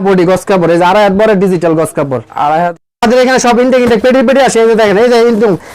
Body গস কাপড় এই যে আড়াই হাত বড় ডিজিটাল গস কাপড় আড়াই হাত আমাদের এখানে সব ইনটেক ইনটেক পেটি পেটি আসে এই যে দেখেন এই যে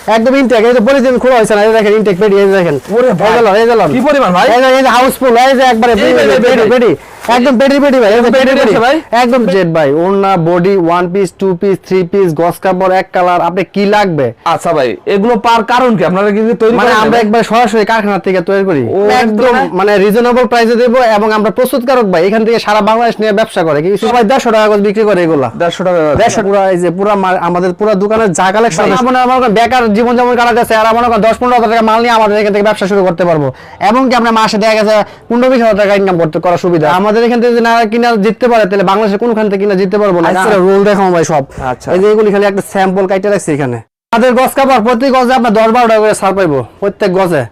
একদম ইনটেক এই যে পলিথিন খোলা হয়েছে না এই দেখেন ইনটেক পেটি এই দেখেন ওরে ভাই, এই যে কি পরিমাণ ভাই? এই যে হাউসফুল এই যে একবারে পেটি পেটি একদম পেটি পেটি ভাই একদম পেটি পেটি ভাই? একদম জেড ভাই। ওড়না body one piece two piece three piece গস কাপড় এক কালার আপনি কি লাগবে? আচ্ছা ভাই এগুলো পার কারণ কি? আপনারা কি তৈরি মানে আমরা একবার সরাসরি কারখানা থেকে তৈরি করি। একদম। মানে রিজনেবল প্রাইসে দেবো এবং আমরা প্রস্তুতকারক ভাই। এখান থেকে সারা বাংলাদেশ নিয়ে ব্যবসা করে। কি সবাই টাকা করে বিক্রি করে এগুলা? টাকা পুরো এই যে পুরো আমাদের পুরো দোকানের যা কালেকশন মনে আমার বেকার জীবন যেমন কাটাতেছে আর আমার ওখানে দশ পনেরো হাজার টাকা মাল নিয়ে আমাদের এখান থেকে ব্যবসা শুরু করতে পারব। এবং কি আমরা মাসে দেখা গেছে পনেরো বিশ হাজার টাকা ইনকাম করতে করা সুবিধা। আমাদের এখান থেকে না কিনা জিততে পারে তাহলে বাংলাদেশে কোনখান থেকে কিনা জিততে পারব না। রোল দেখাও ভাই সব। আচ্ছা। এই যে এগুলি খালি একটা স্যাম্পল কাইটে রাখছি এখানে। আমাদের গছ কাপড় প্রত্যেক গজে আপনার দশ টাকা করে ছাড় পাইবো প্রত্যেক গজে।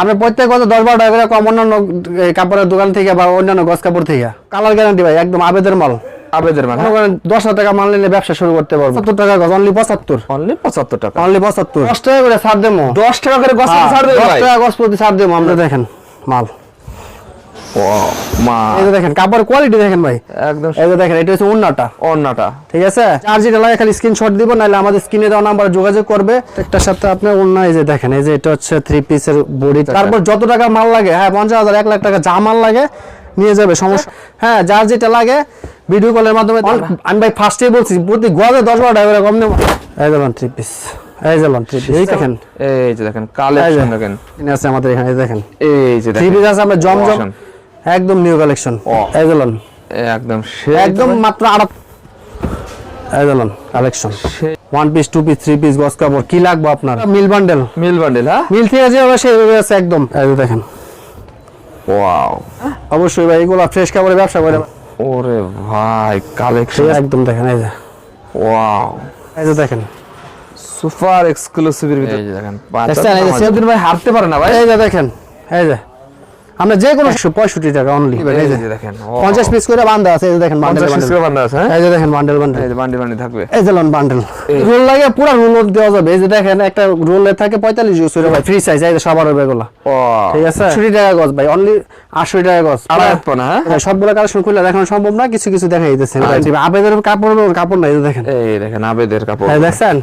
আপনি প্রত্যেক গজে দশ টাকা করে কম অন্যান্য কাপড়ের দোকান থেকে বা অন্যান্য গছ কাপড় থেকে। কালার গ্যারান্টি ভাই একদম আবেদের মাল। আবেদের মনে করেন দশ হাজার টাকা মাল নিলে ব্যবসা শুরু করতে পারব। সত্তর টাকা গজ অনলি পঁচাত্তর। অনলি পঁচাত্তর টাকা। অনলি পঁচাত্তর। দশ টাকা করে ছাড় দেবো। দশ টাকা করে গছ হ্যাঁ, ছাড় দেবে দশ টাকা গজ প্রতি ছাড় দেবো আমরা দেখেন মাল। দেখেন কাপড় কোয়ালিটি দেখেন ভাই। একদম। এই দেখেন এটা হচ্ছে উন্নাটা অন্যটা ঠিক আছে? আর যেটা লাগে খালি স্ক্রিনশট দিব নাহলে আমাদের স্ক্রিনে দেওয়া নাম্বার যোগাযোগ করবে। একটার সাথে আপনার অন্য এই যে দেখেন এই যে এটা হচ্ছে থ্রি পিসের বডি তারপর যত টাকা মাল লাগে হ্যাঁ পঞ্চাশ হাজার এক লাখ টাকা যা মাল লাগে নিয়ে যাবে সমস্যা। হ্যাঁ যার যেটা লাগে ভিডিও কলের মাধ্যমে আমি ভাই ফার্স্টে বলছি প্রতি দশ বারো টাকা কম নেব এই যেমন থ্রি পিস এই এই দেখেন। এই যে দেখেন কালেকশন দেখেন। আছে আমাদের এখানে দেখেন। এই যে থ্রি দেখেন। পিস আছে আমরা জমজম। একদম নিউ কালেকশন ও। একদম একদম মাত্র আড়াত যেমন collection one piece two piece three piece গস কাপড় কি লাগবে আপনার? মিল বান্ডেল মিল বান্ডেল হ্যাঁ? মিল থেকে যেভাবে সেইভাবে আছে একদম। এই দেখেন। ওয়াও। অবশ্যই ভাই এগুলো ফ্রেশ কাপড়ে ব্যবসা করে। ওরে ভাই কালেকশন একদম দেখেন এই যে। ওয়াও। এই যে দেখেন। সুপার এক্সক্লুসিভের ভিতরে। এই যে দেখেন দেখছেন, এই যে সেদিন ভাই হারতে পারে না ভাই। এই যে দেখেন এই যে। আমরা যে কোনো টাকা অনলি এই যে দেখেন ও, পঞ্চাশ পিস করে আছে এই যে দেখেন বান্ডেল 50 piece করে বান্ধা আছে, হ্যাঁ? এই যে দেখেন বান্ডেল বান্ডেল এই যে থাকবে এই যে লন বান্ডেল রোল লাগে পুরো রোল দেওয়া যাবে এই যে দেখেন একটা রোলে থাকে করে ভাই ফ্রি সাইজ এই যে সবার হবে এগুলো ঠিক আছে আশি টাকা গজ ভাই অনলি আশি টাকা গজ হ্যাঁ? হ্যাঁ, সবগুলো কালেকশন খুলে দেখানো সম্ভব না কিছু কিছু দেখাই দিতেছে আবেদের কাপড় কাপড় নাই দেখেন এই দেখেন আবেদের কাপড় এই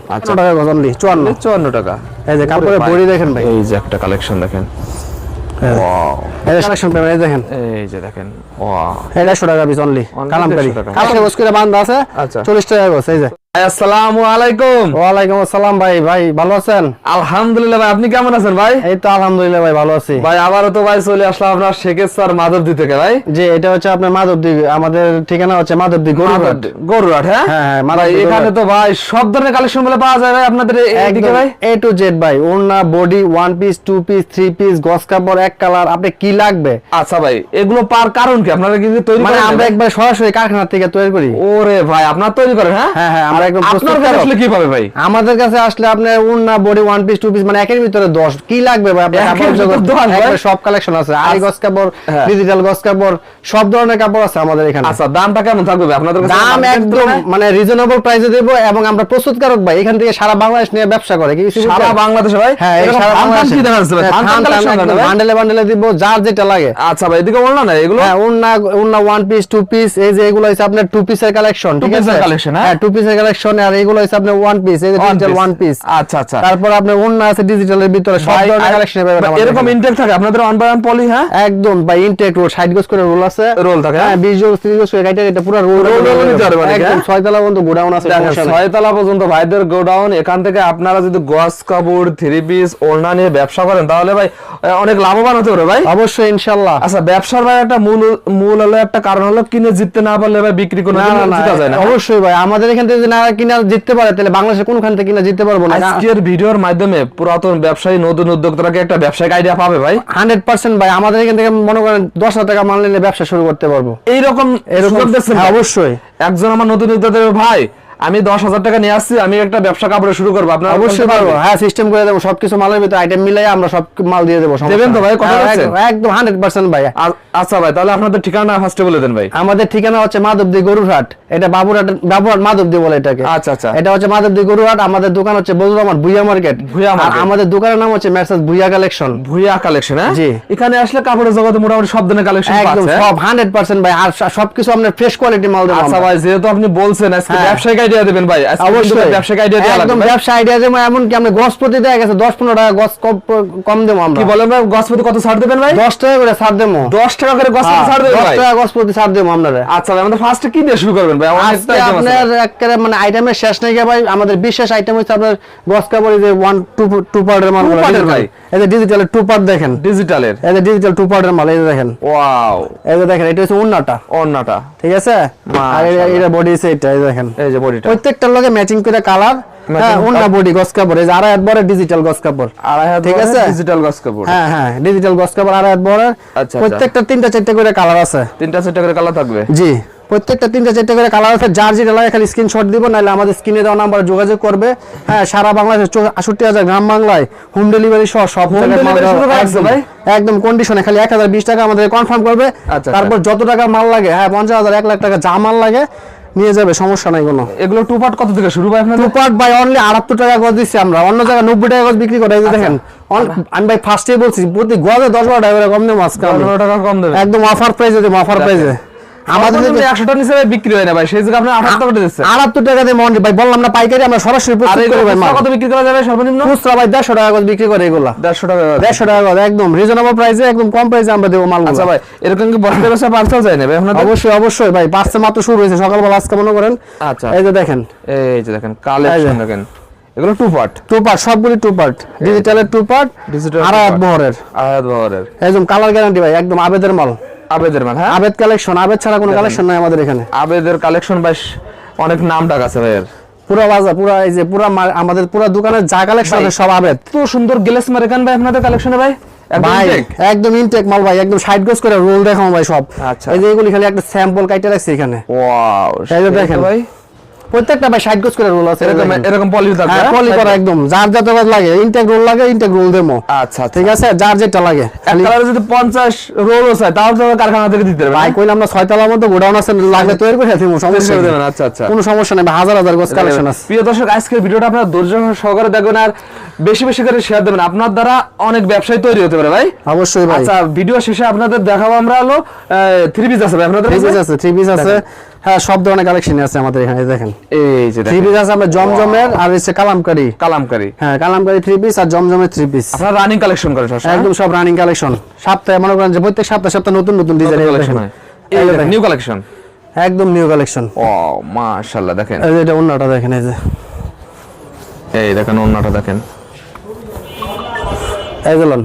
আচ্ছা। আচ্ছা টাকা গজ অনলি চুয়ান্ন চুয়ান্ন টাকা এই যে কাপড়ের। বড়ি দেখেন ভাই এই যে একটা কালেকশন দেখেন ওয়াও এই যে কালেকশন পেমেন্ট এই দেখেন। এই যে দেখেন ওয়াও এই দেড়শো টাকা পিস অনলি Only কালামকারি। 150 টাকা। কালকে গজ করে বান্ধা আছে আচ্ছা। চল্লিশ টাকা গোস এই যে। আসসালামু আলাইকুম। ওয়ালাইকুম আসসালাম ভাই ভাই ভালো আছেন? আলহামদুলিল্লাহ ভাই আপনি কেমন আছেন ভাই? এই তো আলহামদুলিল্লাহ ভাই ভালো আছি। ভাই আবারও তো ভাই চলে আসলাম আপনার শেখেশ্বর মাধবদী থেকে ভাই। যে এটা হচ্ছে আপনার মাধবদী আমাদের ঠিকানা হচ্ছে মাধবদী গরুঘাট গরুরাট হ্যাঁ? হ্যাঁ, হ্যাঁ, ভাই এখানে তো ভাই সব ধরনের কালেকশনগুলো পাওয়া যায় ভাই আপনাদের এইদিকে ভাই। এ টু জেড ভাই ওড়না body one piece two piece three piece গস কাপড় এক কালার আপনি কি লাগবে? আচ্ছা ভাই এগুলো পার কারণ কি? আপনারা কি তৈরি মানে আমরা একবার সরাসরি কারখানা থেকে তৈরি করি। ওরে ভাই আপনার তৈরি করেন হ্যাঁ? হ্যাঁ, হ্যাঁ, আমরা একদম আপনার কাছে আসলে কি পাবে ভাই? আমাদের কাছে আসলে আপনার উন্না body one piece two piece মানে একের ভিতরে দশ। কি লাগবে ভাই আপনার সব কালেকশন আছে। আই গস কাপড় হ্যাঁ। ডিজিটাল গস কাপড় সব ধরনের কাপড় আছে আমাদের এখানে। আচ্ছা দামটা কেমন থাকবে? আপনাদের কাছে দাম একদম মানে রিজনেবল প্রাইসে দেবো এবং আমরা প্রস্তুতকারক ভাই এখান থেকে সারা বাংলাদেশ নিয়ে ব্যবসা করে কি কিছু সারা? বাংলাদেশে ভাই? হ্যাঁ সারা বাংলাদেশে। কি দেখা যাচ্ছে ভাই? হ্যাঁ, দেখাবে? বান্ডেলে বান্ডেলে দিব যার যেটা লাগে। আচ্ছা ভাই এদিকে বলনা না এগুলো? হ্যাঁ উন্না উন্না ওয়ান পিস টু পিস এই যে এগুলো হচ্ছে আপনার টু পিসের কালেকশন ঠিক আছে? collection, হ্যাঁ? টু পিসের কালেকশন আর এগুলো হচ্ছে আপনার ওয়ান পিস এই যে ডিজিটাল ওয়ান পিস আচ্ছা আচ্ছা। তারপর আপনার উন্না আছে ডিজিটালের ভিতরে সব ধরনের কালেকশন পাবেন এরকম ইনটেক থাকে আপনাদের বাই ওয়ান পলি হ্যাঁ? একদম ভাই ইনটেক রোল সাইড গোস করে রোল আছে। রোল থাকে, হ্যাঁ 20 জোর 30 জোর এটা এটা পুরো রোল roll নিতে পারবে একদম হ্যাঁ? ছয়তলা পর্যন্ত গোডাউন আছে দেখেন, সমস্যা নেই। ছয়তলা পর্যন্ত ভাইদের গোডাউন এখান থেকে আপনারা যদি গস কাপড় থ্রি পিস ওড়না নিয়ে ব্যবসা করেন তাহলে ভাই অনেক লাভবান হতে পারে ভাই। অবশ্যই ইনশাআল্লাহ আচ্ছা ব্যবসার ভাই একটা মূল মূল হলো একটা কারণ হলো কিনে জিততে না পারলে ভাই বিক্রি করে না না যায় না। অবশ্যই ভাই আমাদের এখান থেকে না কিনা জিততে পারে তাহলে বাংলাদেশে কোনখান থেকে কিনা জিততে পারব না? আজকের ভিডিওর মাধ্যমে পুরাতন ব্যবসায়ী নতুন উদ্যোক্তারা একটা ব্যবসায়িক আইডিয়া পাবে ভাই? হান্ড্রেড পার্সেন্ট ভাই আমাদের এখান থেকে মনে করেন দশ হাজার টাকা মাল নিলে ব্যবসা শুরু করতে পারব। এইরকম এরকম। হ্যাঁ? অবশ্যই। একজন আমার নতুন ভাই আমি দশ হাজার টাকা নিয়ে আসছি আমি একটা ব্যবসা কাপড়ে শুরু করব। আপনার অবশ্যই পারব। হ্যাঁ সিস্টেম করে দেবো সবকিছু মালের ভিতরে আইটেম মিলাই আমরা সব মাল দিয়ে দেবো দেবেন তো ভাই? কথা হ্যাঁ, একদম- হান্ড্রেড পার্সেন্ট ভাই। আচ্ছা ভাই তাহলে আপনাদের ঠিকানা ফার্স্টে বলে দেন ভাই। আমাদের ঠিকানা হচ্ছে মাধবদী গরুরহাট। এটা বাবুরহাট বাবুরহাট মাধবদী বলে এটাকে। আচ্ছা, আচ্ছা। এটা হচ্ছে মাধবদী গরুরহাট আমাদের দোকান হচ্ছে বলুন আমার ভুইয়া মার্কেট। ভুইয়া আমাদের দোকানের নাম হচ্ছে মেসাজ ভুইয়া কালেকশন ভুইয়া কালেকশন হ্যাঁ? জি। এখানে আসলে কাপড়ের জগতে মোটামুটি সব ধরনের কালেকশন একদম সব হান্ড্রেড পার্সেন্ট ভাই। আর সবকিছু আপনার ফ্রেশ কোয়ালিটি মাল দেবো আচ্ছা ভাই যেহেতু আপনি বলছেন আজকে হ্যাঁ। আইডিয়া দেবেন ভাই। অবশ্যই। ব্যবসায়িক আইডিয়া দেওয়া একদম। ব্যবসা আইডিয়া এমন কি আমরা গছ প্রতি দেয়া গেছে দশ পনেরো টাকা গছ কম- কম দেবো আমরা। কি বলেন ভাই গসপতি কত ছাড় দেবেন ভাই? দশ টাকা করে ছাড় দেবো। দশ টাকা করে গসপতি ছাড় দেবেন দশ ভাই? টাকা গছ প্রতি ছাড় দেবো আপনারা আচ্ছা ভাই আমাদের ফার্স্টে কি দিয়ে শুরু করবেন ভাই? আজকে আপনার। একেবারে মানে আইটেমের শেষ নেই ভাই। আমাদের বিশেষ আইটেম হচ্ছে আপনার গস কাপড় যে ওয়ান টু টু পার্টের মাল ভাই? এই যে টু পার্ট দেখেন। ডিজিটালের এই যে ডিজিটাল টু পার্টের মাল এই যে দেখেন। ওয়াও এই যে দেখেন এটা হচ্ছে উন্নাটা অন্যটা ঠিক আছে? আর এটা বডি এটা এই দেখেন। এই যে বডিটা? প্রত্যেকটার লগে ম্যাচিং করে কালার হ্যাঁ Matching বডি গস কাপড় এই আড়াই হাত বড় ডিজিটাল গস কাপড়। আড়াই হাত ঠিক আছে? ডিজিটাল গস কাপড়। হ্যাঁ হ্যাঁ ডিজিটাল গস কাপড় আড়াই হাত বড় আচ্ছা। প্রত্যেকটা তিনটা চারটা করে কালার আছে। তিনটা চারটা করে কালার থাকবে? জি প্রত্যেকটা তিনটা চারটা করে কালার আছে। যার যেটা লাগে খালি স্ক্রিনশট দিব নাহলে আমাদের স্ক্রিনে দেওয়া নাম্বার যোগাযোগ করবে। হ্যাঁ সারা বাংলাদেশে আষট্টি হাজার গ্রাম বাংলায় হোম ডেলিভারি সহ সব? একদম কন্ডিশনে খালি এক হাজার বিশ টাকা আমাদের কনফার্ম করবে। আচ্ছা, তারপর যত টাকা মাল লাগে হ্যাঁ পঞ্চাশ হাজার এক লাখ টাকা যা মাল লাগে নিয়ে যাবে সমস্যা নাই কোনো। এগুলো টু পার্ট কত থেকে শুরু ভাই আপনাদের? টু পার্ট বাই অনলি আটাত্তর টাকা গজ দিচ্ছি আমরা। অন্য জায়গায় নব্বই টাকা গজ বিক্রি করে এই যে দেখেন অন- আমি ভাই ফার্স্টে বলছি প্রতি গজে দশ বারো টাকা করে কম দেব আজকে আমি। পনেরো টাকা কম দেবে। একদম অফার প্রাইসে দেব অফার প্রাইসে আমাদের টাকা নিচে বিক্রি হয় না ভাই সেই জায়গায় আপনি আঠাত্তর করে দিচ্ছেন আটাত্তর টাকা দিয়ে মন্ডি ভাই বললাম না পাইকারি আমরা সরাসরি প্রস্তুত এগুলো ভাই মাল। কত বিক্রি করা যাবে সর্বনিম্ন? খুচরা ভাই দেড়শো টাকা করে বিক্রি করে এগুলা। দেড়শো টাকা দেড়শো টাকা করে একদম রিজনেবল প্রাইসে একদম কম প্রাইসে আমরা দেবো মাল আচ্ছা ভাই এরকম কি বস্তা বস্তা পার্সেল যায় না ভাই আপনাদের? অবশ্যই অবশ্যই ভাই মাত্র শুরু হয়েছে সকালবেলা আজকে মনে করেন। আচ্ছা। এই যে দেখেন। এই যে দেখেন কালেকশন দেখেন। এগুলো টু পার্ট টু পার্ট সবগুলি টু পার্ট ডিজিটালের টু পার্ট আড়াই হাত আয়াত বাহারের। একদম কালার গ্যারান্টি ভাই একদম আবেদের মাল। আবেদের মাল হ্যাঁ? আবেদ কালেকশন আবেদ ছাড়া কোনো কালেকশন নাই আমাদের এখানে। আবেদের কালেকশন বেশ অনেক নাম ডাক আছে ভাইয়ের। পুরো বাজার পুরো এই যে পুরো আমাদের পুরো দোকানের যা কালেকশন আছে সব আবেদ। তো সুন্দর গ্লেস মারেকান ভাই আপনাদের কালেকশনে ভাই? একদম ভাই একদম ইনটেক মাল ভাই একদম সাইড গোস করে রোল দেখাও ভাই সব। আচ্ছা। এই যে এগুলি খালি একটা স্যাম্পল কাইটে রাখছি এখানে। ওয়াও এই দেখেন। ভাই? প্রত্যেকটা ভাই সাইড গোজ করে রোল আছে এরকম এরকম পলি থাকবে হ্যাঁ হ্যাঁ? পলি করা একদম। যার যত লাগে ইনটেক রোল লাগে ইনটেক রোল দেবো আচ্ছা আচ্ছা। ঠিক আছে? যার যেটা লাগে। কালারে যদি 50 রোলও চাই তাহলে তো কারখানা থেকে দিতে পারবে ভাই কইলাম না ছয়তলার মধ্যে গোডাউন আছে লাগলে তৈরি করে সমস্যা নেই। আচ্ছা, আচ্ছা। কোনো সমস্যা নেই হাজার হাজার গোছ কালেকশন আছে। প্রিয় দর্শক আজকের ভিডিওটা আপনারা ধৈর্য সহকারে দেখবেন আর বেশি বেশি করে শেয়ার দেবেন। আপনার দ্বারা অনেক ব্যবসায় তৈরি হতে পারে ভাই। অবশ্যই ভাই। আচ্ছা ভিডিও শেষে আপনাদের দেখাবো আমরা হলো থ্রি পিস আছে ভাই আপনাদের থ্রি পিস আছে থ্রি পিস আছে। হ্যাঁ সব ধরনের কালেকশন আছে আমাদের এখানে দেখেন। এই যে থ্রি পিস আছে আমরা জমজমের আর হচ্ছে কালামকারি। কালামকারি। হ্যাঁ কালামকারি থ্রি পিস আর জমজমের থ্রি পিস আপনারা রানিং কালেকশন করেন একদম সব রানিং কালেকশন সপ্তাহে মনে করেন যে প্রত্যেক সপ্তাহে সপ্তাহে নতুন নতুন ডিজাইন কালেকশন হয়। নিউ কালেকশন একদম নিউ কালেকশন ও মাশাআল্লাহ দেখেন। এই যে এটা অন্যটা দেখেন এই যে। এই দেখেন অন্যটা দেখেন। এই এই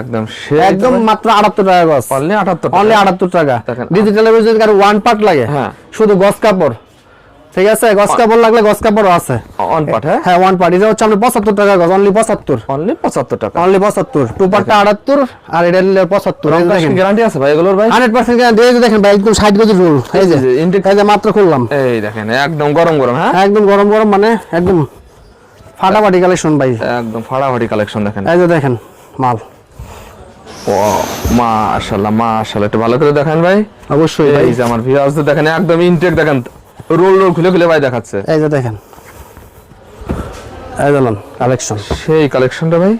একদম সে একদম মাত্র আটাত্তর টাকা গছ। অনলি 78 অনলি আটাত্তর টাকা। দেখেন। ডিজিটালের যদি কারও ওয়ান পার্ট লাগে হ্যাঁ। শুধু গস কাপড়। ঠিক আছে? গস কাপড় লাগলে গস কাপড়ও আছে। অন পাট হ্যাঁ? হ্যাঁ ওয়ান পার্ট এটা হচ্ছে আমরা পঁচাত্তর টাকা গজ অনলি পঁচাত্তর। অনলি 75 টাকা। অনলি পঁচাত্তর। টু পার্টটা আটাত্তর আর এটা নিলে পঁচাত্তর। এই দেখেন। গ্যারান্টি আছে ভাই এগুলোর ভাই? হান্ড্রেড পার্সেন্ট দেখেন ভাই একদম ষাট গজের রোল এই যে এই যে, এই যে মাত্র খুললাম। এই দেখেন একদম গরম গরম হ্যাঁ? একদম গরম গরম মানে একদম ফাটাফাটি কালেকশন ভাই। একদম ফাড়াফাড়ি কালেকশন দেখেন। এই যে দেখেন মাল। মাশাআল্লাহ মাশাআল্লাহ। একটু ভালো করে দেখেন ভাই। অবশ্যই এই যে আমার ভিউয়ার্স দেখেন একদম ইনটেক দেখেন। রোল রোল খুলে খুলে ভাই দেখাচ্ছে। এই যে দেখেন। এই দিলাম কালেকশন সেই কালেকশনটা ভাই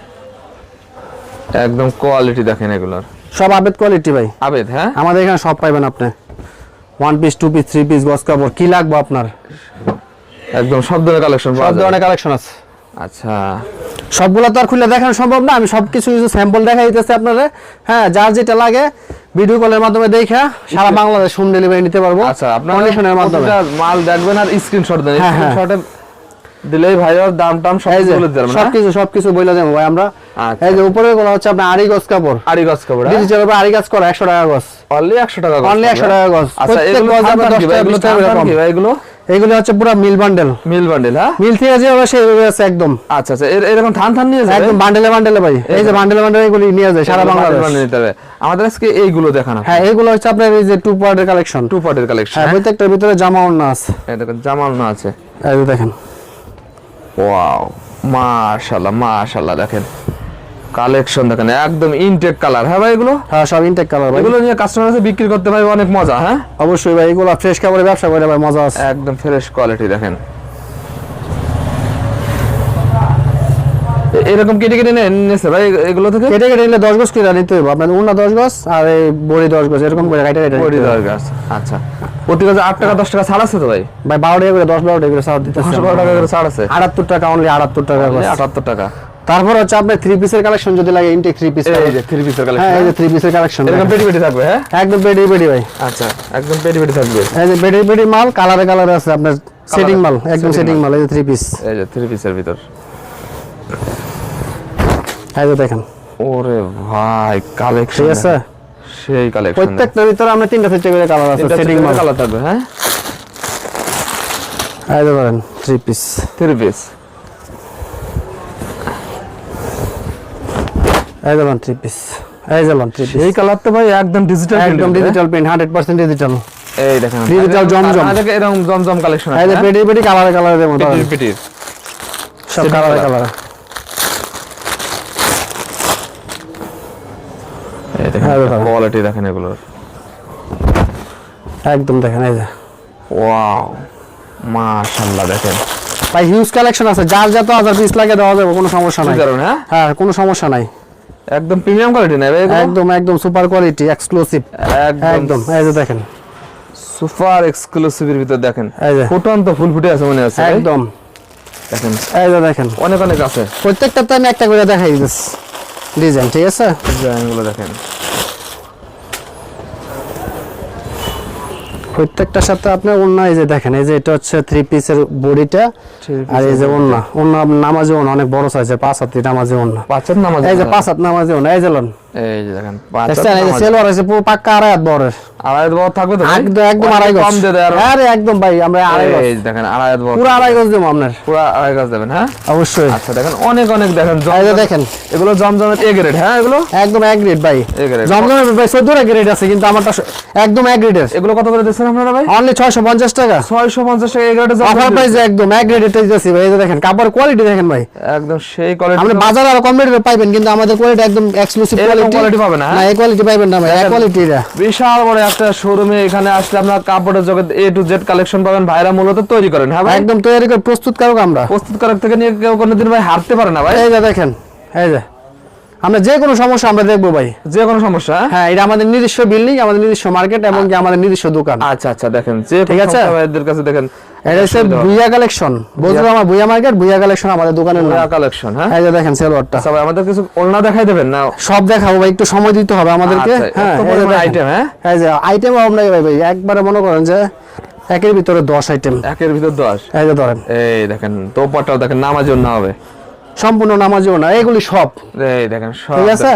একদম কোয়ালিটি দেখেন এগুলোর। সব আবেদ কোয়ালিটি ভাই। আবেদ হ্যাঁ? আমাদের এখানে সব পাইবেন আপনি। One piece two piece three piece গস কাপড় কি লাগবে আপনার? একদম সব ধরনের কালেকশন সব ধরনের কালেকশন আছে। আচ্ছা। সবগুলো তো আর খুলে দেখানো সম্ভব না আমি সব কিছু কিছু স্যাম্পল দেখা দিতেছি আপনারা। হ্যাঁ যার যেটা লাগে ভিডিও কলের মাধ্যমে দেখা সারা বাংলাদেশ হোম ডেলিভারি নিতে পারব। আচ্ছা আপনার কন্ডিশনের মাধ্যমে। মাল দেখবেন আর স্ক্রিনশট দেন হ্যাঁ, হ্যাঁ। স্ক্রিনশটে দিলেই ভাই ওর দাম টাম সব বলে দিতে পারবেন হ্যাঁ? সবকিছু সবকিছু বলে দেবো ভাই আমরা। আচ্ছা। এই যে উপরে গুলো হচ্ছে আপনার আড়ি গজ কাপড়। আড়ি গজ কাপড় ডিজিটাল উপরে আড়ি গাছ করা একশো টাকা গজ। অনলি 100 টাকা গজ অনলি একশো টাকা গজ। আচ্ছা এগুলো গজ থান আমরা থান দশ কি ভাই? টাকা এগুলো? এগুলো এইগুলো হচ্ছে পুরো মিল বান্ডেল মিল বান্ডেল হ্যাঁ? মিল থেকে যে হবে সেই আছে একদম। আচ্ছা আচ্ছা এরকম থান থান নিয়ে যাবে? একদম বান্ডেলে বান্ডেলে ভাই। এই যে বান্ডেলে বান্ডেলে এগুলি নিয়ে যায় সারা বাংলাদেশ। নিতে হবে। আমাদের আজকে এইগুলো দেখানো। হ্যাঁ এগুলো হচ্ছে আপনার এই যে টু পার্টের কালেকশন টু পার্টের কালেকশন হ্যাঁ প্রত্যেকটার ভিতরে জামা ওড়না আছে। এই দেখেন জামাল না আছে। এই দেখেন। ওয়াও মাশাআল্লাহ মাশাআল্লাহ দেখেন। কালেকশন দেখেন একদম ইনটেক কালার হ্যাঁ ভাই এগুলো? হ্যাঁ সব ইনটেক কালার ভাই। এগুলো নিয়ে কাস্টমার কাছে বিক্রি করতে ভাই অনেক মজা হ্যাঁ? অবশ্যই ভাই এগুলো ফ্রেশ কাপড়ে ব্যবসা করে ভাই মজা আছে। একদম ফ্রেশ কোয়ালিটি দেখেন। এরকম কেটে কেটে নে- নিয়েছে ভাই এগুলো থেকে? কেটে কেটে নিলে দশ গজ করে নিতে হবে আপনার উন্না দশ গজ আর এই বড়ি দশ গজ এরকম করে কাটে কেটে বডি হবে। দরকার আচ্ছা। প্রতি গাছে আট টাকা দশ টাকা ছাড় আছে তো ভাই? ভাই বারো টাকা করে দশ বারো টাকা করে দিতেছে। পাঁচশো বারো টাকা করে ছাড় আছে? আটাত্তর টাকা অনলি আটাত্তর টাকা। আটাত্তর টাকা। তারপর হচ্ছে আপনার থ্রি পিসের কালেকশন যদি লাগে ইনটেক থ্রি পিস এই যে থ্রি পিসের হ্যাঁ এই যে থ্রি পিসের কালেকশন এরকম পেটি পেটি থাকবে হ্যাঁ? একদম বেডি বেডি ভাই। আচ্ছা একদম পেটি পেটি থাকবে। এই যে বেডি বেডি মাল কালারে কালারে আছে আপনার সেটিং মাল একদম সেটিং মাল এই যে থ্রি পিস এই যে থ্রি পিসের ভিতর। এই যে দেখেন। ওরে ভাই কালেকশন ঠিক আছে? সেই কালেকশন প্রত্যেকটার ভিতরে আমরা তিনটা তিনটা করে কালার আছে সেটিং মাল। কালার থাকবে হ্যাঁ? এই যে ধরেন থ্রি পিস থ্রি পিস এই থ্রি পিস থ্রি পিস। এই কালার তো ভাই একদম ডিজিটাল একদম digital print hundred percent digital এই দেখেন Digital জমজম। এরকম জমজম কালেকশন এই যে পেডি পেডি কালারে কালারে পেটির পেটির। সব কালারে colour। এই দেখেন হ্যাঁ, কোয়ালিটি দেখেন এগুলোর। একদম দেখেন এই যে। ওয়াও মাশাআল্লাহ দেখেন। ভাই হিউজ কালেকশন আছে। যার যত হাজার পিস লাগে দেওয়া যাবে কোনো সমস্যা নাই। কারণ হ্যাঁ? হ্যাঁ কোনো সমস্যা নাই। একদম প্রিমিয়াম কোয়ালিটি না ভাই একদম একদম সুপার কোয়ালিটি এক্সক্লুসিভ একদম। এই যে দেখেন। সুপার এক্সক্লুসিভের ভিতর দেখেন। এই যে। ফুটন তো ফুল ফুটে আছে মনে আছে একদম। দেখেন। এই যে দেখেন। অনেক অনেক আছে। প্রত্যেকটা তো আমি একটা করে দেখাই দিচ্ছি ডিজাইন ঠিক আছে? ডিজাইনগুলো দেখেন। প্রত্যেকটার সাথে আপনার ওন্না এই যে দেখেন এই যে এটা হচ্ছে থ্রি পিসের বডিটা আর এই যে ওন্না ওন্না নামাজে ওন্না অনেক বড় সাইজের পাঁচ হাত নামাজে ওন্না হাত নামাজ এই যে পাঁচ হাত নামাজে ওন্না এই যে লন। এই যে দেখেন পাঁচ হাত দেখছেন এই যে নামাজ। সেলর আছে পুরো পাক্কা আড়াই হাত বড় আড়াই হাত বড় থাকবে তো একদম একদম আড়াই গজ। কম দিয়ে দেয় আরে একদম ভাই আমরা আড়াই গজ। এই দেখেন আড়াই হাত বড়। পুরো আড়াই গজ দেবো আপনার। পুরো আড়াই গাছ দেবেন হ্যাঁ? অবশ্যই। আচ্ছা দেখেন অনেক অনেক দেখেন এই যে দেখেন। এগুলো জমজমের এ গ্রেড হ্যাঁ এগুলো? একদম এক গ্রেড ভাই। A grade। জমজমের ভাই চোদ্দটা গ্রেড আছে কিন্তু আমারটা একদম এক গ্রেডের এগুলো কত করে দিচ্ছেন আপনারা ভাই? অনলি ছয়শো পঞ্চাশ টাকা। ছয়শো পঞ্চাশ টাকা এ গ্রেডে অফার প্রাইস একদম এক গ্রেড এটা দিতেছি ভাই এই যে দেখেন কাপড় কোয়ালিটি দেখেন ভাই। একদম সেই কোয়ালিটি আপনি বাজারে আরও কম রেটে পাইবেন কিন্তু আমাদের কোয়ালিটি একদম এক্সক্লুসিভ কোয়ালিটি quality না, হ্যাঁ? না এই কোয়ালিটি পাইবেন না ভাই এই কোয়ালিটি এটা বিশাল বড় একটা শোরুমে এখানে আসলে আপনার কাপড়ের জগৎ এ টু জেড কালেকশন পাবেন। ভাইরা মূলত তৈরি করেন হ্যাঁ ভাই? একদম তৈরি করে প্রস্তুত কারক আমরা। প্রস্তুতকারক থেকে নিয়ে কেউ কোনোদিন ভাই হারতে পারে না ভাই। এই যে দেখেন এই যে। আমরা যে কোনো সমস্যা আমরা দেখব ভাই। যে কোনো সমস্যা হ্যাঁ? হ্যাঁ এটা আমাদের নিজস্ব বিল্ডিং আমাদের নিজস্ব মার্কেট এবং আমাদের নিজস্ব দোকান। আচ্ছা আচ্ছা দেখেন যে ঠিক আছে? ভাইদের কাছে দেখেন। এটা হচ্ছে Bhuiya collection. Bhuiya market Bhuiya collection আমাদের দোকানের নাম। কালেকশন হ্যাঁ? এই যে দেখেন সেলওয়ারটা আচ্ছা ভাই আমাদের কিছু দেখাই দেবেন না? সব দেখাবো ভাই একটু সময় দিতে হবে আমাদেরকে। আচ্ছা, হ্যাঁ item, হ্যাঁ? এই যে আইটেম আপনাকে ভাই ভাই একবারে মনে করেন যে একের ভিতরে দশ আইটেম একের ভিতর দশ? এই যে ধরেন। এই দেখেন তোপাটাও দেখেন নামাজ জন্য হবে। সম্পূর্ণ নামাজিও না এগুলি সব। এই দেখেন সব ঠিক আছে?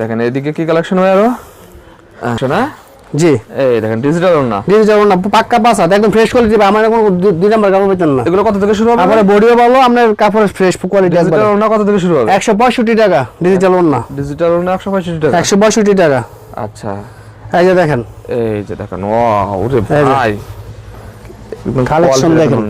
দেখেন। এদিকে কি কালেকশন হয় আরও? আচ্ছা না? জি। এই দেখেন ডিজিটাল ওড়না ডিজিটাল না পাক্কা পাঁচ হাত একদম ফ্রেশ কোয়ালিটি আমার কোনো দুই নাম্বার কাপড় পেতেন না। এগুলো কত থেকে শুরু হবে? তারপরে বডিও ভালো আপনার কাপড়ের ফ্রেশ কোয়ালিটি একবার ডিজিটাল ওড়না কত থেকে শুরু হবে? একশো পঁয়ষট্টি টাকা ডিজিটাল না। ডিজিটাল ওড়না একশো পঁয়ষট্টি টাকা? একশো পঁয়ষট্টি টাকা। আচ্ছা। এই যে দেখেন। এই যে দেখেন ও ওরে এই যে। ভাই। Quality দেখেন।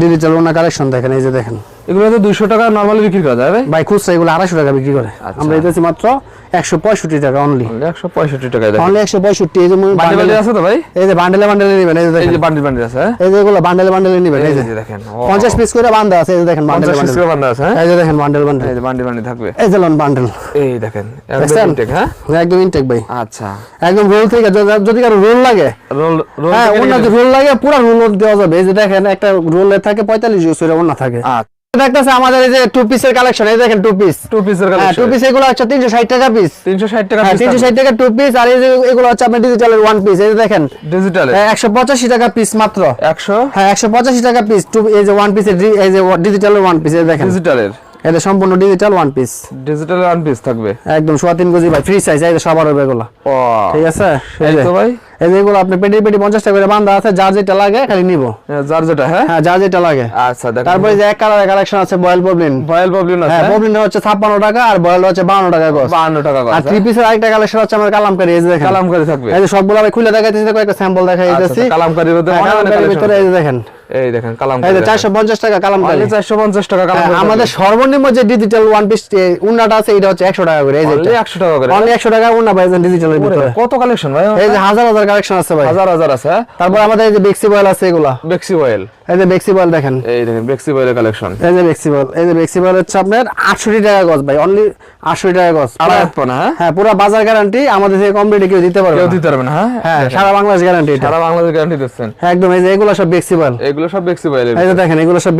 ডিজিটাল না কালেকশন দেখেন এই যে দেখেন। এগুলো তো টাকা নর্মালি বিক্রি করা যাবে ভাই খুচরা এগুলো আড়াইশো টাকা বিক্রি করে আচ্ছা। আমরা দিতেছি মাত্র একশো পঁয়ষট্টি টাকা অনলি একশো পঁয়ষট্টি টাকায় দেখেন অনলি একশো পঁয়ষট্টি এই যে বান্ডিল আছে তো ভাই এই যে বান্ডেলে বান্ডেলে নেবেন এই যে এই যে বান্ডিল বান্ডিল আছে হ্যাঁ? এই যে এগুলো বান্ডেলে বান্ডেলে নেবেন এই যে দেখেন ও, পঞ্চাশ পিস করে আছে এই যে দেখেন বান্ডেলে 50 piece করে আছে হ্যাঁ? এই যে দেখেন বান্ডেল বান্ডেল এই যে বান্ডিল বান্ডিল থাকবে এই যে লোন বান্ডেল এই দেখেন একদম intake, হ্যাঁ একদম ইনটেক ভাই আচ্ছা একদম রোল থেকে যদি- কারও রোল লাগে রোল রোল হ্যাঁ রোল লাগে পুরো রোল দেওয়া যাবে এই যে দেখেন একটা রোলে থাকে পঁয়তাল্লিশ ইউজ করে থাকে আচ্ছা দেখতেছে আমাদের এই যে টু পিসের কালেকশন এই দেখেন টু পিস টু পিসের হ্যাঁ টু পিস এগুলো হচ্ছে তিনশো ষাট টাকা পিস 360 টাকা হ্যাঁ তিনশো ষাট টাকা টু পিস আর এই যে এগুলো হচ্ছে আপনার ডিজিটালের ওয়ান পিস এই যে দেখেন। ডিজিটাল একশো পঁচাশি টাকা পিস মাত্র। 100 হ্যাঁ একশো পঁচাশি টাকা পিস টু এই যে ওয়ান পিসের এই যে ডিজিটালের ওয়ান পিস এই দেখেন। ডিজিটালের এটা সম্পূর্ণ digital one piece digital one piece থাকবে। একদম সোয়া তিন কেজি ভাই ফ্রি সাইজ এই সবার হবে এগুলো। ও। ঠিক আছে? এই তো ভাই। এই যে এগুলো আপনি পেটি পেটি পঞ্চাশ টাকা করে বান্ধা আছে যার যেটা লাগে খালি নিবো। যার যেটা হ্যাঁ? হ্যাঁ যার যেটা লাগে। আচ্ছা দেখেন তারপরে যে এক কালারের কালেকশন আছে বয়েল পবলিন ভয়েল প্রবলেম আছে হ্যাঁ পবলিন হচ্ছে ছাপ্পান্ন টাকা আর বয়েল হচ্ছে বাউন্ন টাকা গজ। 52 টাকা আর করে থ্রি পিসের আরেকটা কালেকশন হচ্ছে আমার কালামকারি এই যে দেখেন। কালামকারি থাকবে। এই যে সবগুলো আমি খুলে দেখাইতেছি কয়েকটা স্যাম্পল দেখাই আচ্ছা, দিতেছি কালামকারির হ্যাঁ, ভিতরে এই যে দেখেন। এই দেখেন কালাম এই যে চারশো পঞ্চাশ টাকা কালামকারি চারশো পঞ্চাশ টাকা কালাম হ্যাঁ, আমাদের সর্বনিম্ন যে ডিজিটাল ওয়ান পিস উন্নাটা আছে এটা হচ্ছে একশো টাকা করে এই যে 100 টাকা করে? অনলি একশো টাকা উন্না পাইছেন ডিজিটালের ভিতরে। কত কালেকশন ভাই? এই যে হাজার হাজার কালেকশন আছে ভাই। হাজার হাজার আছে হ্যাঁ? তারপর আমাদের এই যে বেক্সি বয়েল আছে এগুলা। বেক্সি অয়েল এই যে বেক্সি বয়েল দেখেন। এই দেখেন বেক্সি অয়েলের কালেকশন এই যে বেক্সি বয়েল এই যে বেক্সি বয়েল হচ্ছে আপনার টাকা গজ ভাই অনলি টাকা গজ। হ্যাঁ? হ্যাঁ পুরো বাজার গ্যারান্টি আমাদের থেকে কম রেটে কেউ দিতে পারবে কেউ দিতে পারবে না হ্যাঁ? সারা বাংলাদেশ গ্যারান্টি সারা বাংলাদেশ গ্যারান্টি দিচ্ছেন। একদম এই যে এগুলো সব বেক্সি বয়েল এগুলো সব এই যে দেখেন এগুলো সব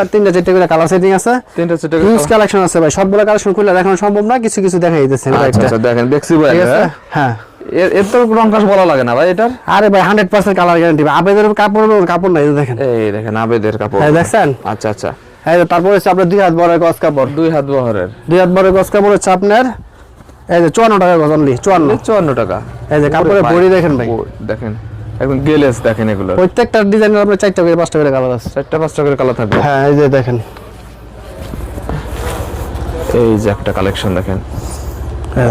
আর তিনটা চারটে করে কালার সেটিং আছে। তিনটা সেটা হিউজ কালেকশন আছে ভাই। সবগুলো কালেকশন খুলে দেখানো সম্ভব না কিছু কিছু দেখাই দিতেছে আচ্ছা আচ্ছা দেখেন বেক্সি ঠিক আছে? হ্যাঁ? এর এর তো রং কাশ বলা লাগে না ভাই এটার? আরে ভাই হান্ড্রেড পার্সেন্ট কালার গ্যারান্টি আবেদের কাপড় কাপড় নাই দেখেন। এই দেখেন আবেদের কাপড়। হ্যাঁ দেখছেন? আচ্ছা আচ্ছা। এই তারপরে হচ্ছে আপনার দুই হাত কাপড়। দুই হাত বহরের। দুই হাত বড় গজ কাপড় হচ্ছে আপনার এই যে চুয়ান্ন টাকা গজ অনলি চুয়ান্ন। চুয়ান্ন টাকা। এই যে কাপড়ের বড়ি দেখেন ভাই। দেখেন। একদম গেলেস দেখেন এগুলো। প্রত্যেকটা ডিজাইনের আপনার চারটা করে পাঁচটা করে কালার আছে। চারটা পাঁচটা করে কালার থাকবে? হ্যাঁ এই যে দেখেন। এই যে একটা কালেকশন দেখেন। হ্যাঁ।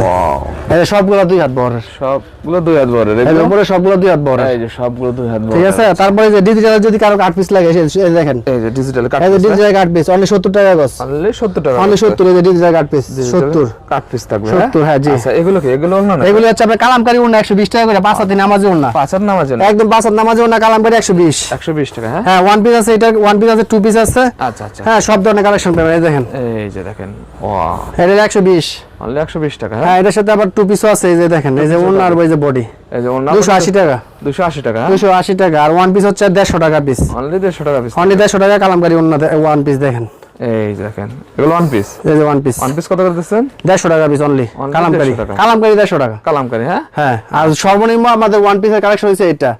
যে সবগুলো দুই হাত বড়ের সবগুলো দুই হাত বহরের এই উপরে সবগুলো দুই হাত বড়ের এই যে সবগুলো দুই হাত ঠিক আছে? তারপরে যে ডিজিটাল যদি কারও কাট পিস লাগে এই দেখেন। এই যে ডিজিটাল কাট এই ডিজিটাল কাট পিস অনলি সত্তর টাকা গজ। অনলি 70 টাকা অনলি সত্তর এই যে ডিজিটাল কাট পিস সত্তর। কাট পিস থাকবে 70 হ্যাঁ, জি। আচ্ছা এগুলো কি? এগুলো না এগুলো হচ্ছে আপনার কালামকারি একশো বিশ টাকা করে পাঁচ হাতে নামাজি উন্না। পাঁচার নাম আছে একদম পাঁচ হাত নামাজি উন্না কালামকারি একশো বিশ। 120 টাকা হ্যাঁ? হ্যাঁ ওয়ান পিস আছে এটা ওয়ান পিস আছে টু পিস আছে। আচ্ছা আচ্ছা। হ্যাঁ সব ধরনের কালেকশন পাবেন এই দেখেন। এই যে দেখেন ওয়াও এটা একশো বিশ। অনলি 120 টাকা হ্যাঁ? হ্যাঁ এটার সাথে আবার টু পিসও আছে এই যে দেখেন এই যে উন্না আর যে বডি এই যে দুশো আশি টাকা। 280 টাকা হ্যাঁ? দুশো আশি টাকা আর ওয়ান পিস হচ্ছে দেড়শো টাকা পিস অনলি 150 টাকা পিস অনলি দেড়শো টাকা কালামকারি উন্না ওয়ান পিস দেখেন। এই দেখেন এগুলো ওয়ান পিস এই যে ওয়ান পিস ওয়ান পিস কত করে দিচ্ছেন? দেড়শো টাকা পিস অনলি Only কালামকারি। 150 টাকা। কালামকারি দেড়শো টাকা। কালামকারি হ্যাঁ? হ্যাঁ আর সর্বনিম্ন আমাদের ওয়ান পিসের কালেকশন হচ্ছে এটা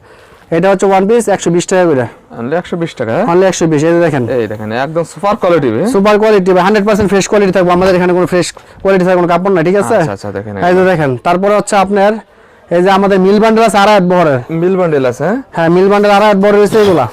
এটা হচ্ছে ওয়ান পিস একশো বিশ টাকা করে। অনলি 120 টাকা? অনলি এই দেখেন। এই দেখেন একদম সুপার কোয়ালিটি সুপার কোয়ালিটি বা হান্ড্রেড পার্সেন্ট ফ্রেশ কোয়ালিটি থাকবে আমাদের এখানে কোনো ফ্রেশ কোয়ালিটি থাকবে কোনো কাপড় না ঠিক আছে? আচ্ছা আচ্ছা দেখেন এই যে দেখেন তারপরে হচ্ছে আপনার এই যে আমাদের মিল বান্ডেল আছে আড়াই বহরের। মিল বান্ডেল আছে হ্যাঁ? হ্যাঁ মিল বান্ডেল আড়াই বহরের রয়েছে এগুলা।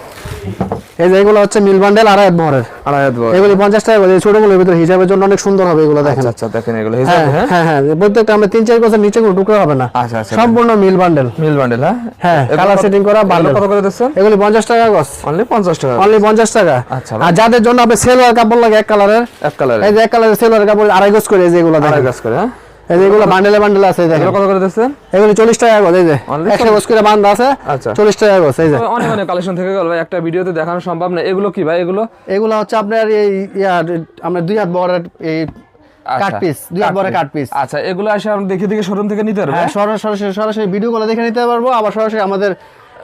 এই যে এগুলো হচ্ছে মিল বান্ডেল আড়াই হাত বহরের আড়াই হাত। এগুলি পঞ্চাশ টাকা করে। ছোটগুলোর ভিতরে হিসাবের জন্য অনেক সুন্দর হবে এগুলো দেখেন। আচ্ছা আচ্ছা দেখেন এগুলো। হ্যাঁ হিসাব হ্যাঁ হ্যাঁ? হ্যাঁ প্রত্যেকটা আমরা তিন চার বছর নিচে কোনো টুকরো হবে না। আচ্ছা আচ্ছা সম্পূর্ণ মিল বান্ডেল মিল বান্ডেল হ্যাঁ? হ্যাঁ কালার সেটিং করা বান্ডেল কত করে দিচ্ছেন? এগুলি পঞ্চাশ টাকা গছ। অনলি 50 টাকা অনলি পঞ্চাশ টাকা। আচ্ছা, আর যাদের জন্য আপনি সেলোয়ার কাপড় লাগে এক কালারের এক কালারে এই যে এক কালারের সেলোয়ার কাপড় আড়াই গজ করে এই যে এগুলো আড়াই করে হ্যাঁ? এগুলো বান্ডেলে বান্ডেল আছে দেখেন। কত করে দিচ্ছেন? এগুলো চল্লিশ টাকা করে এই যে। Only একশো গজ করে বান্ধা আছে আচ্ছা। চল্লিশ টাকা করে এই যে। অনেক অনেক কালেকশন থেকে গেল ভাই একটা ভিডিওতে দেখানো সম্ভব না। এগুলো কি ভাই এগুলো? এগুলো হচ্ছে আপনার এই আমরা দুই হাত বড় এই কাট আচ্ছা, পিস দুই হাত বড়। কাট পিস আচ্ছা এগুলো আসে আমরা দেখে দেখে শোরুম থেকে নিতে পারব হ্যাঁ সরাসরি সরাসরি সরাসরি ভিডিও গুলো দেখে নিতে পারব আবার সরাসরি আমাদের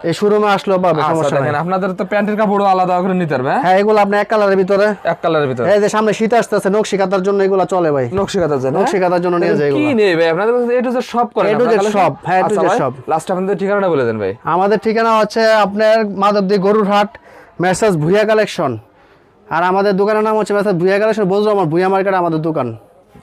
এই শোরুমে আসলেও পাবে আচ্ছা সমস্যা নাই। আপনাদের তো প্যান্টের কাপড়ও আলাদা করে নিতে পারবে হ্যাঁ? হ্যাঁ এগুলো আপনি এক কালারের ভিতরে। এক কালারের ভিতরে। এই যে সামনে শীত আসতেছে নকশি কাতার জন্য এগুলো চলে ভাই। নকশি কাঁথা জানেন নকশি কাতার জন্য নিয়ে যায় কি নেই ভাই আপনাদের জেড সব to সব, হ্যাঁ, সব। লাস্ট আপনাদের ঠিকানাটা বলে দেন ভাই। আমাদের ঠিকানা হচ্ছে আপনার মাধবদী গরুর হাট মেসাজ ভুইয়া কালেকশন। আর আমাদের দোকানের নাম হচ্ছে মেসাজ ভুইয়া কালেকশন বলছো আমার ভুইয়া মার্কেট আমাদের দোকান।